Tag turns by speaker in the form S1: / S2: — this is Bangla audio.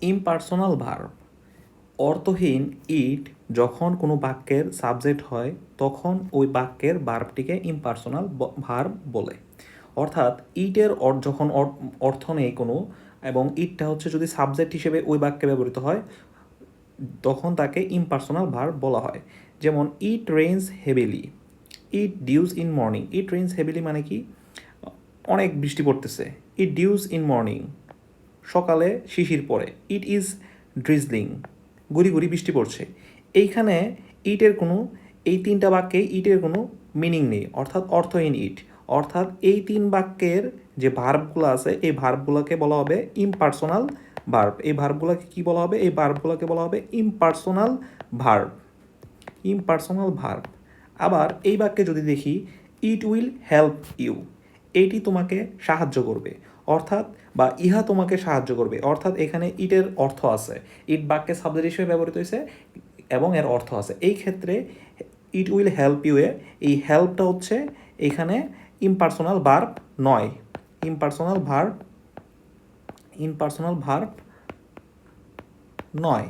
S1: ইমপার্সোনাল ভার্ব অর্থহীন ইট যখন কোনো বাক্যের সাবজেক্ট হয়, তখন ওই বাক্যের ভার্বটিকে ইমপার্সোনাল ভার্ব বলে। অর্থাৎ ইটের যখন অর- অর্থ নেই কোনো, এবং ইটটা হচ্ছে যদি সাবজেক্ট হিসেবে ওই বাক্যে ব্যবহৃত হয়, তখন তাকে ইমপার্সোনাল ভার্ব বলা হয়। যেমন it rains heavily it does in morning it rains heavily মানে কি? অনেক বৃষ্টি পড়তেছে। ইট ডিউস ইন মর্নিং সকালে শিশির পড়ে। ইট ইজ ড্রিজলিং গুড়ি গুড়ি বৃষ্টি পড়ছে। এইখানে ইটের কোনো, এই তিনটা বাক্যে ইটের কোনো মিনিং নেই। অর্থাৎ অর্থহীন ইট অর্থাৎ এই তিন বাক্যের যে ভার্বগুলো আছে, এই ভার্বগুলোকে বলা হবে ইমপার্সোনাল ভার্ব এই ভার্বগুলোকে কি বলা হবে? এই ভার্বগুলোকে বলা হবে ইমপার্সোনাল ভার্ব ইমপার্সোনাল ভার্ব আবার এই বাক্যে যদি দেখি ইট উইল হেল্প ইউ এটি তোমাকে সাহায্য করবে। অর্থাৎ বা ইহা তোমাকে সাহায্য করবে। অর্থাৎ এখানে ইটের অর্থ আছে। ইট বাক্যে সাবজেক্ট হিসেবে ব্যবহৃত হয়েছে এবং এর অর্থ আছে। এই ক্ষেত্রে it will help you a. এই হেল্পটা হচ্ছে এখানে ইমপার্সোনাল ভার্ব নয়। ইমপার্সোনাল ভার্ব ইমপার্সোনাল ভার্ব নয়।